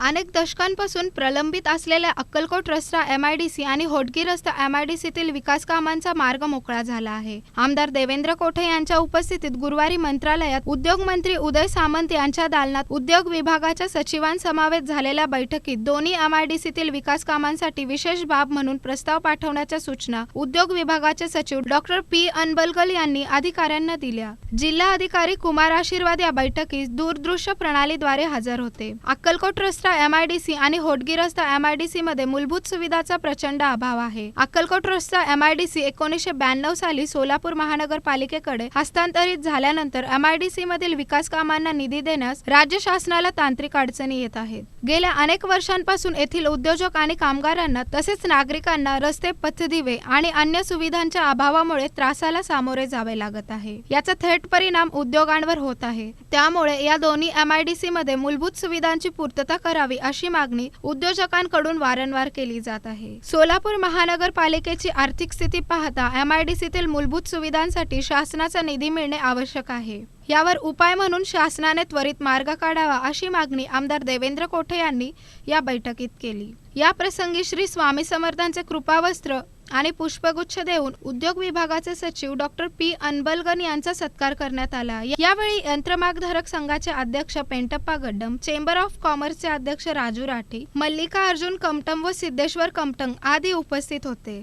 अनेक दशकांपासून प्रलंबित असलेल्या अक्कलकोट रस्ता एमआयडीसी आणि होटगी रस्ता एमआयडीसीतील विकास कामांचा मार्ग मोकळा झाला आहे. आमदार देवेंद्र कोठे यांच्या उपस्थितीत गुरुवारी मंत्रालयात उद्योग मंत्री उदय सामंत यांच्या दालनात उद्योग विभागाच्या सचिवांसमावेत झालेल्या बैठकीत दोन्ही एमआयडीसीतील विकास कामांसाठी विशेष बाब म्हणून प्रस्ताव पाठवण्याच्या सूचना उद्योग विभागाचे सचिव डॉक्टर पी. अनबलगल यांनी अधिकाऱ्यांना दिल्या. जिल्हा अधिकारी कुमार आशीर्वाद या बैठकीस दूरदृश्य प्रणालीद्वारे हजर होते. अक्कलकोट रस्ता एम आयडीसी आणि होटगी रस्ता एमआयडीसी मध्ये मूलभूत सुविधाचा प्रचंड अभाव आहे. अक्कलकोट रस्ता एम आयडीसी एकोणीसशे ब्याण्णव साली सोलापूर महानगरपालिकेकडे हस्तांतरित झाल्यानंतर एम आयडीसी मधील विकास कामांना निधी देण्यास राज्य शासनाला तांत्रिक अडचणी येत आहेत. गेल्या अनेक वर्षांपासून येथील उद्योजक आणि कामगारांना तसेच नागरिकांना रस्ते पथदिवे आणि अन्य सुविधांच्या अभावामुळे त्रासाला सामोरे जावे लागत आहे. याचा थेट परिणाम उद्योगांवर होत आहे. त्यामुळे या दोन्ही एमआयडीसी मध्ये मूलभूत सुविधांची पूर्तता करावी अशी मागणी उद्योजकांकडून वारंवार केली जात आहे. सोलापूर महानगरपालिकेची आर्थिक स्थिती पाहता एमआयडीसीतील मूलभूत सुविधांसाठी शासनाचा निधी मिळणे आवश्यक आहे. यावर उपाय म्हणून शासनाने त्वरित मार्ग काढावा अशी मागणी आमदार देवेंद्र कोठे यांनी या बैठकीत केली. या प्रसंगी श्री स्वामी समर्थांचे कृपावस्त्र आणि पुष्पगुच्छ देऊन उद्योग विभागाचे सचिव डॉक्टर पी अनबलगन यांचा सत्कार करण्यात आला. यावेळी यंत्रमागधारक संघाचे अध्यक्ष पेंटप्पा गड्डम चेंबर ऑफ कॉमर्सचे अध्यक्ष राजू राठी मल्लिका अर्जुन कमटम व सिद्धेश्वर कमटंग आदी उपस्थित होते.